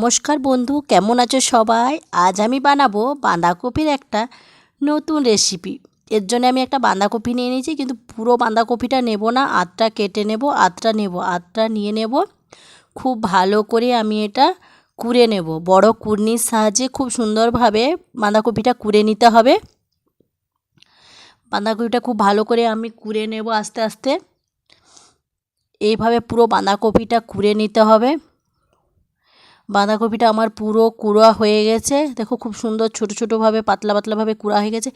নমস্কার বন্ধু, কেমন আছো সবাই? আজ আমি বানাবো বাঁধাকপির একটা নতুন রেসিপি এর জন্য আমি একটা বাঁধাকপি নিয়ে নিয়েছি, কিন্তু পুরো বাঁধাকপিটা নেব না আধটা কেটে নেব আধটা নেব আধটা নিয়ে নেব। খুব ভালো করে আমি এটা কুড়ে নেব। বড় কুর্নির সাহায্যে খুব সুন্দরভাবে বাঁধাকপিটা কুড়ে নিতে হবে। বাঁধাকপিটা খুব ভালো করে আমি কুড়ে নেব আস্তে আস্তে। এইভাবে পুরো বাঁধাকপিটা কুড়ে নিতে হবে। বাঁধাকপিটা আমার পুরো কুড়া হয়ে গেছে। দেখো খুব সুন্দর ছোটো ছোটোভাবে পাতলা পাতলাভাবে কুড়া হয়ে গেছে।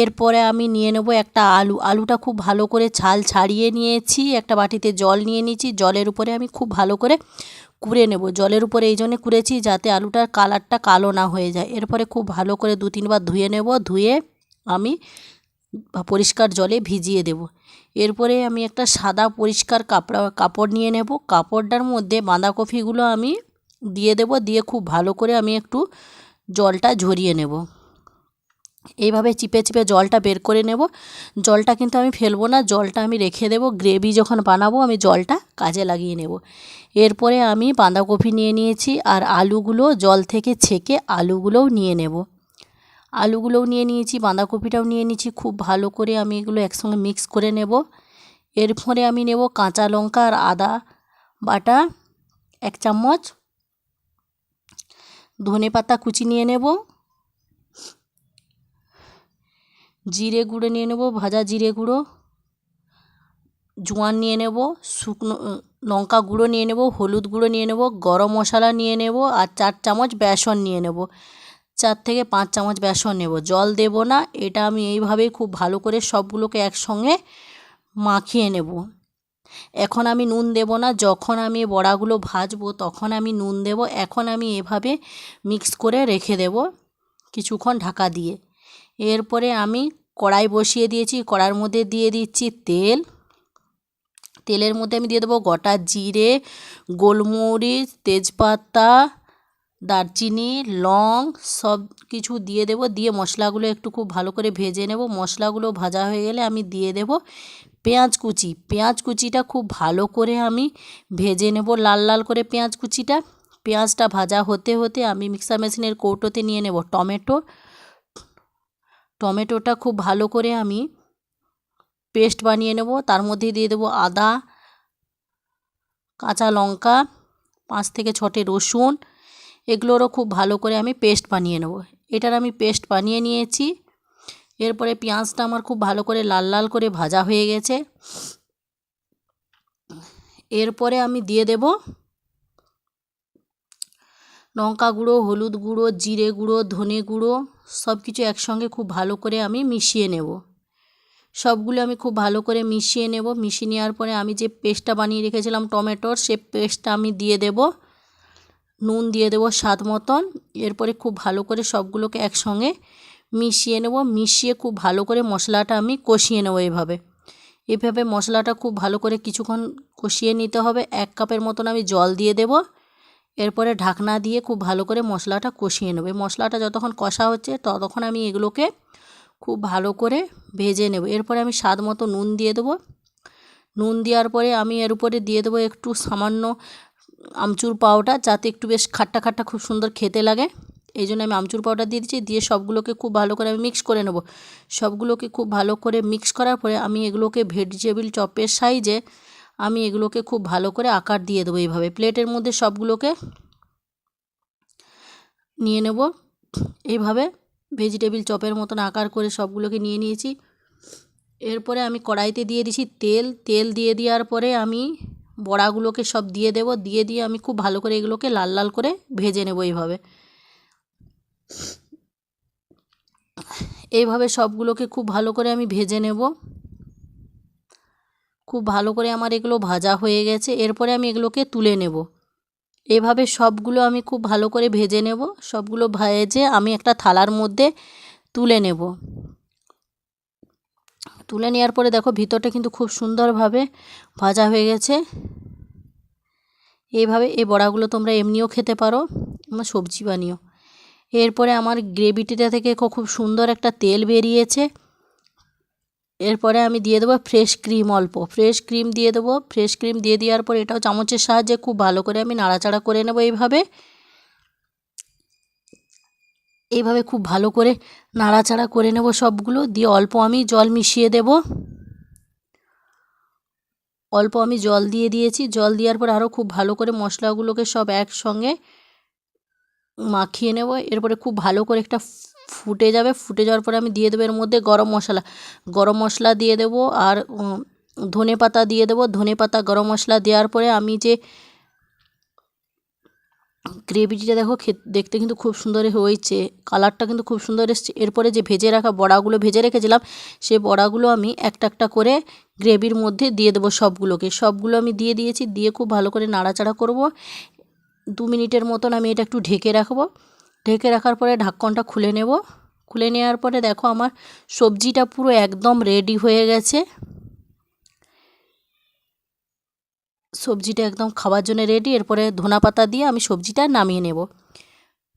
এরপরে আমি নিয়ে নেব একটা আলু। আলুটা খুব ভালো করে ছাল ছাড়িয়ে নিয়েছি, একটা বাটিতে জল নিয়ে নিয়েছি। জলের উপরে আমি খুব ভালো করে কুড়ে নেব। জলের উপরে এই জন্যে কুড়েছি যাতে আলুটার কালারটা কালো না হয়ে যায়। এরপরে খুব ভালো করে দু তিনবার ধুয়ে নেব। ধুয়ে আমি পরিষ্কার জলে ভিজিয়ে দেব। এরপরে আমি একটা সাদা পরিষ্কার কাপড় কাপড় নিয়ে নেব। কাপড়টার মধ্যে বাঁধাকপিগুলো আমি দিয়ে দেব, দিয়ে খুব ভালো করে আমি একটু জলটা ঝরিয়ে নেব। এইভাবে চিপে চিপে জলটা বের করে নেব। জলটা কিন্তু আমি ফেলব না, জলটা আমি রেখে দেব, গ্রেভি যখন বানাবো আমি জলটা কাজে লাগিয়ে নেব। এরপরে আমি বাঁধাকপি নিয়ে নিয়েছি আর আলুগুলো জল থেকে ছেঁকে আলুগুলোও নিয়ে নেব। আলুগুলোও নিয়ে নিয়েছি, বাঁধাকপিটাও নিয়ে নিয়েছি, খুব ভালো করে আমি এগুলো একসঙ্গে মিক্স করে নেব। এরপরে আমি নেব কাঁচা লঙ্কা আর আদা বাটা এক চামচ ধনে পাতা কুচি নিয়ে নেব। জিরে গুঁড়ো নিয়ে নেব, ভাজা জিরে গুঁড়ো। জোয়ান নিয়ে নেব, শুকনো লঙ্কা গুঁড়ো নিয়ে নেব, হলুদ গুঁড়ো নিয়ে নেব, গরম মশলা নিয়ে নেব আর চার চামচ বেসন নিয়ে নেব। চার থেকে পাঁচ চামচ বেসন নেব। জল দেব না, এটা আমি এইভাবেই খুব ভালো করে সবগুলোকে একসঙ্গে মাখিয়ে নেব। এখন আমি নুন দেব না, যখন আমি বড়াগুলো ভাজবো তখন আমি নুন দেব, এখন আমি এভাবে মিক্স করে রেখে দেব কিছুক্ষণ ঢাকা দিয়ে। এরপরে আমি কড়াই বসিয়ে দিয়েছি, কড়ার মধ্যে দিয়ে দিচ্ছি তেল। তেলের মধ্যে আমি দিয়ে দেবো গোটা জিরে, গোলমরিচ, তেজপাতা, দারচিনি, লং সব কিছু দিয়ে দেব, দিয়ে মশলাগুলো একটু খুব ভালো করে ভেজে নেব। মশলাগুলো ভাজা হয়ে গেলে আমি দিয়ে দেব পেঁয়াজ কুচি। পেঁয়াজ কুচিটা খুব ভালো করে আমি ভেজে নেব লাল লাল করে পেঁয়াজ কুচিটা। পেঁয়াজটা ভাজা হতে হতে আমি মিক্সার মেশিনের কৌটোতে নিয়ে নেব টমেটো। টমেটোটা খুব ভালো করে আমি পেস্ট বানিয়ে নেব। তার মধ্যে দিয়ে দেবো আদা, কাঁচা লঙ্কা, পাঁচ থেকে ছটে রসুন। এগুলোরও খুব ভালো করে আমি পেস্ট বানিয়ে নেব। এটার আমি পেস্ট বানিয়ে নিয়েছি। এরপরে পেঁয়াজটা আমার খুব ভালো করে লাল লাল করে ভাজা হয়ে গেছে। এরপরে আমি দিয়ে দেব লঙ্কা গুঁড়ো, হলুদ গুঁড়ো, জিরে গুঁড়ো, ধনে গুঁড়ো সব কিছু একসঙ্গে খুব ভালো করে আমি মিশিয়ে নেব। সবগুলো আমি খুব ভালো করে মিশিয়ে নেব। মিশিয়ে নেওয়ার পরে আমি যে পেস্টটা বানিয়ে রেখেছিলাম টমেটোর, সে পেস্টটা আমি দিয়ে দেব। নুন দিয়ে দেবো স্বাদ মতন। এরপরে খুব ভালো করে সবগুলোকে একসঙ্গে মিশিয়ে নেব, মিশিয়ে খুব ভালো করে মশলাটা আমি কষিয়ে নেব এভাবে। এভাবে মশলাটা খুব ভালো করে কিছুক্ষণ কষিয়ে নিতে হবে। এক কাপের মতন আমি জল দিয়ে দেব। এরপরে ঢাকনা দিয়ে খুব ভালো করে মশলাটা কষিয়ে নেব। মশলাটা যতক্ষণ কষা হচ্ছে, ততক্ষণ আমি এগুলোকে খুব ভালো করে ভেজে নেব। এরপরে আমি স্বাদ মতো নুন দিয়ে দেবো। নুন দেওয়ার পরে আমি এর উপরে দিয়ে দেবো একটু সামান্য আমচুর পাউডার, যাতে একটু বেশ খাট্টা খাট্টা খুব সুন্দর খেতে লাগে। এই জন্য আমি আমচুর পাউডার দিয়ে দিচ্ছি, দিয়ে সবগুলোকে খুব ভালো করে আমি মিক্স করে নেব। সবগুলোকে খুব ভালো করে মিক্স করার পরে আমি এগুলোকে ভেজিটেবিল চপের সাইজে আমি এগুলোকে খুব ভালো করে আকার দিয়ে দেবো এইভাবে। প্লেটের মধ্যে সবগুলোকে নিয়ে নেব। এইভাবে ভেজিটেবিল চপের মতন আকার করে সবগুলোকে নিয়ে নিয়েছি। এরপরে আমি কড়াইতে দিয়ে দিছি তেল। তেল দিয়ে দেওয়ার পরে আমি বড়াগুলোকে সব দিয়ে দেব। দিয়ে দিয়ে আমি খুব ভালো করে এগুলোকে লাল লাল করে ভেজে নেব এইভাবে। এইভাবে সবগুলোকে খুব ভালো করে আমি ভেজে নেব। খুব ভালো করে আমার এগুলো ভাজা হয়ে গেছে। এরপরে আমি এগুলোকে তুলে নেব। এভাবে সবগুলো আমি খুব ভালো করে ভেজে নেব। সবগুলো ভেজে আমি একটা থালার মধ্যে তুলে নেব। তুলে নেওয়ার পরে দেখো ভিতরটা কিন্তু খুব সুন্দরভাবে ভাজা হয়ে গেছে। এইভাবে এই বড়াগুলো তোমরা এমনিও খেতে পারো সবজি বানিও। এরপরে আমার গ্রেভিটিটা থেকে খুব সুন্দর একটা তেল বেরিয়েছে। এরপরে আমি দিয়ে দেবো ফ্রেশ ক্রিম অল্প। ফ্রেশ ক্রিম দিয়ে দেবো। ফ্রেশ ক্রিম দিয়ে দেওয়ার পর এটাও চামচের সাহায্যে খুব ভালো করে আমি নাড়াচাড়া করে নেব এইভাবে। এইভাবে খুব ভালো করে নাড়াচাড়া করে নেব সবগুলো। দিয়ে অল্প আমি জল মিশিয়ে দেব। অল্প আমি জল দিয়ে দিয়েছি। জল দেওয়ার পর আরও খুব ভালো করে মশলাগুলোকে সব একসঙ্গে মাখিয়ে নেব, এরপরে খুব ভালো করে একটা ফুটে যাবে, ফুটে যাওয়ার পরে আমি দিয়ে দেবো এর মধ্যে গরম মশলা। গরম মশলা দিয়ে দেবো আর ধনে পাতা দিয়ে দেবো। ধনে পাতা, গরম মশলা দেওয়ার পরে আমি যে গ্রেভিটা দেখো দেখতে কিন্তু খুব সুন্দর হয়েছে, কালারটা কিন্তু খুব সুন্দর এসছে। এরপরে যে ভেজে রাখা বড়াগুলো, ভেজে রেখেছিলাম সেই বড়াগুলো আমি একটা একটা করে গ্রেভির মধ্যে দিয়ে দেবো সবগুলোকে। সবগুলো আমি দিয়ে দিয়েছি, দিয়ে খুব ভালো করে নাড়াচাড়া করব। দু মিনিটের মতন আমি এটা একটু ঢেকে রাখব। ঢেকে রাখার পরে ঢাক্কনটা খুলে নেব। খুলে নেওয়ার পরে দেখো আমার সবজিটা পুরো একদম রেডি হয়ে গেছে। সবজিটা একদম খাওয়ার জন্য রেডি এরপরে ধনা পাতা দিয়ে আমি সবজিটা নামিয়ে নেব।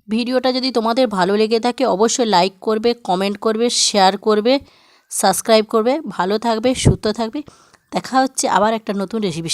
ভিডিওটা যদি তোমাদের ভালো লেগে থাকে, অবশ্যই লাইক করবে কমেন্ট করবে শেয়ার করবে সাবস্ক্রাইব করবে। ভালো থাকবে, সুস্থ থাকবে। দেখা হচ্ছে আবার একটা নতুন রেসিপি